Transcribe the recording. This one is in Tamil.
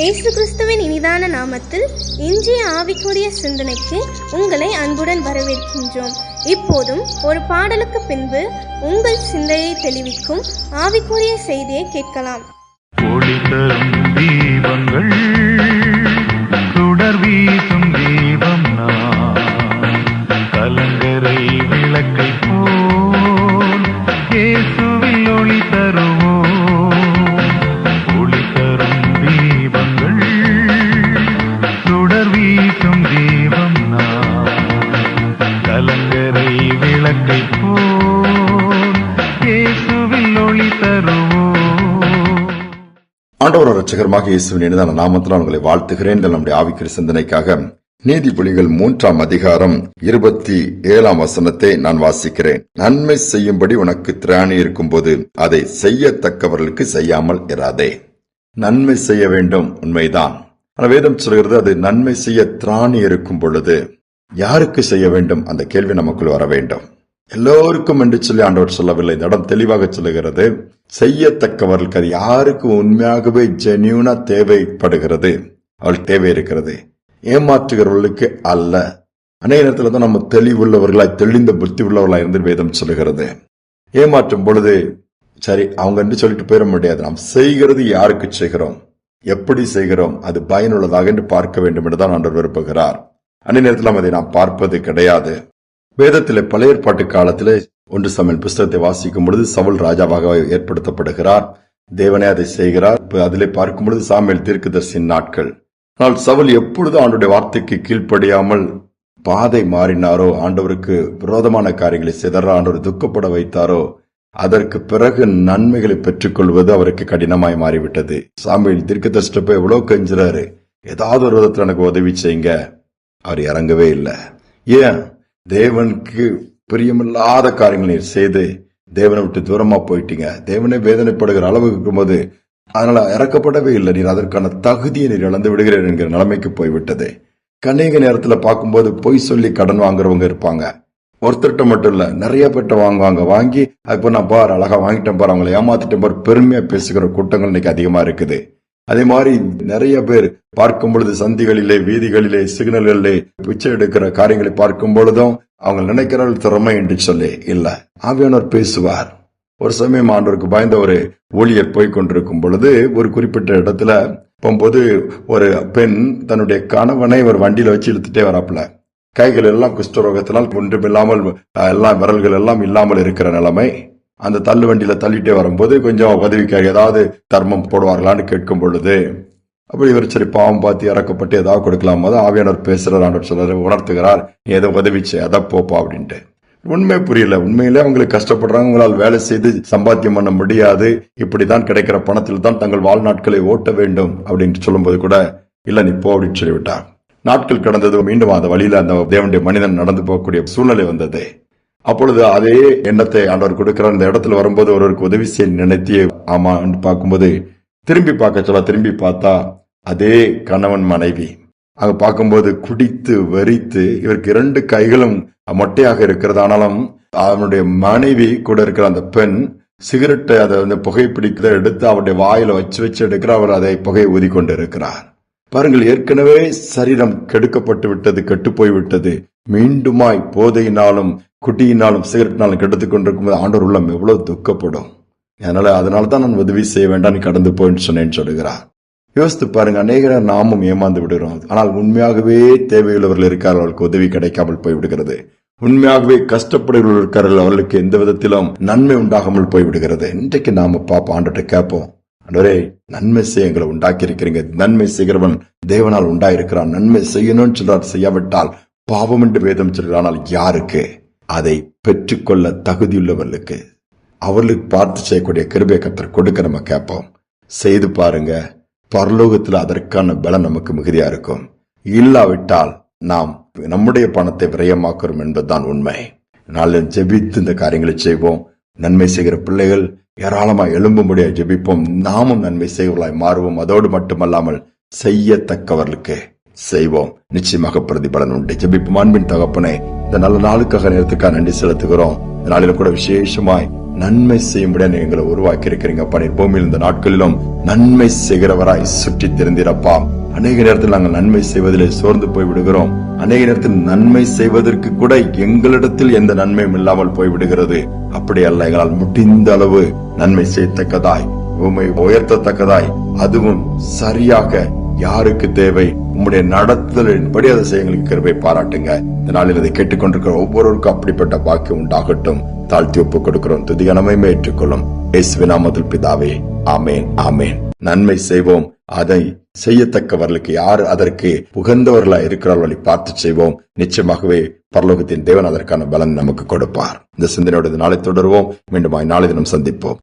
இயேசு கிறிஸ்துவின் இனிதான நாமத்தில் இன்றைய ஆவிக்குரிய சிந்தனைக்கு உங்களை அன்புடன் வரவேற்கின்றோம். இப்போதும் ஒரு பாடலுக்கு பின்பு உங்கள் சிந்தையை தெளிவிக்கும் ஆவிக்குரிய செய்தியை கேட்கலாம். தீபங்கள் இரட்சகரமாக இயேசுவின் இனிதான நாமத்தில் உங்களை வாழ்த்துகிறேன். நம்முடைய ஆவிக்கிற சிந்தனைக்காக நீதிபொலிகள் மூன்றாம் அதிகாரம் இருபத்தி ஏழாம் வசனத்தை நான் வாசிக்கிறேன். நன்மை செய்யும்படி உனக்கு திராணி இருக்கும்போது அதை செய்யத்தக்கவர்களுக்கு செய்யாமல் இராதே. நன்மை செய்ய வேண்டும் உண்மைதான். ஆனா வேதம் சொல்கிறது அது நன்மை செய்ய திராணி இருக்கும் பொழுது யாருக்கு செய்ய வேண்டும்? அந்த கேள்வி நமக்குள் வர வேண்டும். எல்லோருக்கும் என்று சொல்லி ஆண்டவர் சொல்லவில்லை. இந்த இடம் தெளிவாக சொல்லுகிறது. செய்யத்தக்கவர்களுக்கு அது யாருக்கு உண்மையாகவே ஜென்யூனா தேவைப்படுகிறது. அவள் தேவை இருக்கிறது. ஏமாற்றுகிறவர்களுக்கு அல்ல. அநேக நேரத்தில் தான் நம்ம தெளிவுள்ளவர்களாய் தெளிந்த புத்தி உள்ளவர்களாய் இருந்து வேதம் சொல்லுகிறது. ஏமாற்றும் பொழுது சரி அவங்க என்று சொல்லிட்டு போயிட முடியாது. நாம் செய்கிறது யாருக்கு செய்கிறோம்? எப்படி செய்கிறோம்? அது பயனுள்ளதாக என்று பார்க்க வேண்டும் என்றுதான் ஆண்டவர் விரும்புகிறார். அநேக நேரத்தில் நாம் அதை நாம் பார்ப்பது கிடையாது. வேதத்திலே பழைய ஏற்பாட்டு காலத்திலே ஒன்று சமையல் புஸ்தகத்தை வாசிக்கும் பொழுது சவுல் ராஜாவாக ஏற்படுத்தப்படுகிறார். தேவனே அதை செய்கிறார். அதிலே பார்க்கும் பொழுது சாமியல் தீர்க்கதர்சியின் நாட்கள். ஆனால் சவுல் எப்பொழுது ஆண்டுடைய வார்த்தைக்கு கீழ்ப்படியாமல் பாதை மாறினாரோ ஆண்டவருக்கு விரோதமான காரியங்களை சிதற ஆண்டவர் துக்கப்பட வைத்தாரோ அதற்கு பிறகு நன்மைகளை பெற்றுக்கொள்வது அவருக்கு கடினமாய் மாறிவிட்டது. சாமியில் தீர்க்கதர்ஷ்ட போய் எவ்வளவு கெஞ்சுறாரு. ஏதாவது ஒரு விதத்தில் எனக்கு உதவி செய்யுங்க. அவர் இறங்கவே இல்லை. ஏன்? தேவனுக்கு பிரியமில்லாத காரியங்களை நீர் செய்து தேவனை விட்டு தூரமா போயிட்டீங்க. தேவனே வேதனைப்படுகிற அளவுக்கு இருக்கும்போது அதனால இறக்கப்படவே இல்லை. நீர் அதற்கான தகுதியை நீர் இழந்து விடுகிறீர் என்கிற நிலைமைக்கு போய்விட்டது. கண்ணீக நேரத்துல பார்க்கும்போது பொய் சொல்லி கடன் வாங்குறவங்க இருப்பாங்க. ஒருத்தர்கிட்ட மட்டும் இல்ல நிறைய பேர்ட்ட வாங்குவாங்க. வாங்கி அதுக்கு நான் பார் அழகா வாங்கிட்டேன் பார் அவங்களை ஏமாத்திட்டேன் பார் பெருமையா பேசுகிற கூட்டங்கள் இன்னைக்கு அதிகமா இருக்குது. அதே மாதிரி நிறைய பேர் பார்க்கும் பொழுது சந்திகளிலே வீதிகளிலே சிக்னல்களிலே பிச்சை எடுக்கிற காரியங்களை பார்க்கும் பொழுதும் அவங்க நினைக்கிறார்கள் திறமை என்று சொல்லி இல்ல. ஆவியானவர் பேசுவார். ஒரு சமயம் ஆண்டவருக்கு பயந்த ஒரு ஊழியர் போய்கொண்டிருக்கும் பொழுது ஒரு குறிப்பிட்ட இடத்துல போகும்போது ஒரு பெண் தன்னுடைய கணவனை ஒரு வண்டியில வச்சு இழுத்துட்டே வராப்புல. கைகள் எல்லாம் குஷ்டரோகத்தினால் ஒன்றுமில்லாமல் இல்லாமல் எல்லாம் விரல்கள் எல்லாம் இல்லாமல் இருக்கிற நிலைமை. அந்த தள்ளு வண்டியில தள்ளிட்டே வரும்போது கொஞ்சம் உதவிக்காக ஏதாவது தர்மம் போடுவார்களான்னு கேட்கும் பொழுது அப்படி இவர் சரி பாவம் பார்த்து இறக்கப்பட்டு ஏதாவது கொடுக்கலாம். போது ஆவியானவர் பேசுறார் ஆண்டவர் சொல்றாரு உணர்த்துகிறார். நீ ஏதோ உதவி செய் அதை போப்பா அப்படின்ட்டு. உண்மை புரியல. உண்மையிலே அவங்களுக்கு கஷ்டப்படுறாங்க. உங்களால் வேலை செய்து சம்பாத்தியம் பண்ண முடியாது. இப்படிதான் கிடைக்கிற பணத்தில் தான் தங்கள் வாழ்நாட்களை ஓட்ட வேண்டும் அப்படின்னு சொல்லும்போது கூட இல்ல நீ போ அப்படின்னு சொல்லிவிட்டார். நாட்கள் கடந்தது மீண்டும் அந்த வழியில அந்த தேவனுடைய மனிதன் நடந்து போகக்கூடிய சூழ்நிலை வந்தது. அப்பொழுது அதே எண்ணத்தை ஆண்டவர் கொடுக்கிறார். இந்த இடத்துல வரும்போது ஒருவருக்கு உதவி செய்ய நினைத்தியே ஆமான்னு பார்க்கும்போது திரும்பி பார்க்க சொல்ல திரும்பி பார்த்தா அதே கணவன் மனைவி. அங்க பார்க்கும்போது குடித்து வெறித்து இவருக்கு இரண்டு கைகளும் மொட்டையாக இருக்கிறது. ஆனாலும் அவனுடைய மனைவி கூட இருக்கிற அந்த பெண் சிகரெட்டை அதை வந்து புகைப்பிடிக்கிறத எடுத்து அவருடைய வாயில வச்சு வச்சு எடுக்கிற அவர் அதை புகையை ஊதி கொண்டு இருக்கிறார் பாருங்கள் ஏற்கனவே சரீரம் கெடுக்கப்பட்டு விட்டது கெட்டு போய் விட்டது. மீண்டுமாய் போதையினாலும் குட்டியினாலும் சிகரெட்னாலும் கெடுத்துக் கொண்டிருக்கும் போது ஆண்டவர் உள்ளம் எவ்வளவு துக்கப்படும். அதனால அதனால தான் நான் உதவி செய்ய வேண்டாம் கடந்து போயின்னு சொன்னேன்னு சொல்லுகிறார். யோசித்து பாருங்க அநேக நாமும் ஏமாந்து விடுகிறோம். ஆனால் உண்மையாகவே தேவையுள்ளவர்கள் இருக்கார் அவர்களுக்கு உதவி கிடைக்காமல் போய் விடுகிறது உண்மையாகவே கஷ்டப்படுகிறவர்கள் இருக்கார்கள் அவர்களுக்கு எந்த விதத்திலும் நன்மை உண்டாகாமல் போய்விடுகிறது. இன்றைக்கு நாம பாப்போம் ஆண்டுகிட்ட கேட்போம். அன்றரே நன்மை செய்ய எங்களை உண்டாக்கி இருக்கிறீங்க நன்மை செய்கிறவன் தேவனால் உண்டாயிருக்கிறான். நன்மை செய்யணும்னு சொல்றார் செய்யாவிட்டால் பாவம் என்று வேதம் சொல்கிறான் ஆனால் யாருக்கு? அதை பெற்றுக்கொள்ள தகுதியுள்ளவர்களுக்கு. அவர்களுக்கு பார்த்து செய்யக்கூடிய கிருபை கத்தர் கொடுக்க நம்ம கேட்போம். செய்து பாருங்க. பரலோகத்தில் அதற்கான பலம் நமக்கு மிகுதியா இருக்கும். இல்லாவிட்டால் நாம் நம்முடைய பணத்தை விரயமாக்குறோம் என்பதுதான் உண்மை. நாளில் ஜெபித்து இந்த காரியங்களை செய்வோம். நன்மை செய்கிற பிள்ளைகள் ஏராளமாக எழும்பும்படியாக ஜெபிப்போம். நாமும் நன்மை செய்வர்களாய் மாறுவோம். அதோடு மட்டுமல்லாமல் செய்யத்தக்கவர்களுக்கு. செய்வோம். நிச்சயமாக பிரதிபலன் உண்டு. ஜெபிப்போம். அன்பின் தகப்பனே இந்த நல்ல நாளுக்காக நேரத்துக்காக நன்றி செலுத்துகிறோம். இந்த நாளில கூட விசேஷமாய் நன்மை செய்யும்படியா எங்களை உருவாக்கி இருக்கிறீங்கப்பா நீர் பூமியில் இந்த நாட்களிலும் நன்மை செய்கிறவராய் சுற்றி திருந்திரப்பா. அநேக நேரத்தில் நாங்கள் நன்மை செய்வதிலே சோர்ந்து போய் விடுகிறோம் அநேக நேரத்தில் நன்மை செய்வதற்கு கூட எங்களிடத்தில் எந்த நன்மையும் இல்லாமல் போய் விடுகிறது அப்படி அல்ல எங்களால் முடிந்த அளவு நன்மை செய்யத்தக்கதாய் உண்மை உயர்த்தத்தக்கதாய் அதுவும் சரியாக யாருக்கு தேவை? உம்முடைய நடத்தலின்படி அதை செய்ய எங்களுக்கு கிருபை பாராட்டுங்க. இந்த நாளில் அதை கேட்டுக்கொண்டிருக்கிற ஒவ்வொருவருக்கும் அப்படிப்பட்ட பாக்கியம் உண்டாகட்டும். தாழ்த்தி ஒப்புக் கொடுக்கிறோம். துதிகனமை ஏற்றுக்கொள்ளும். இயேசுவின் நாமத்தில் பிதாவே ஆமேன் ஆமேன். நன்மை செய்வோம். அதை செய்யத்தக்கவர்களுக்கு யார் அதற்கு உகந்தவர்களா இருக்கிறவர்களை பார்த்து செய்வோம். நிச்சயமாகவே பரலோகத்தின் தேவன் அதற்கான பலன் நமக்கு கொடுப்பார். இந்த சிந்தனையோட நாளை தொடருவோம். மீண்டும் நாளை தினம் சந்திப்போம்.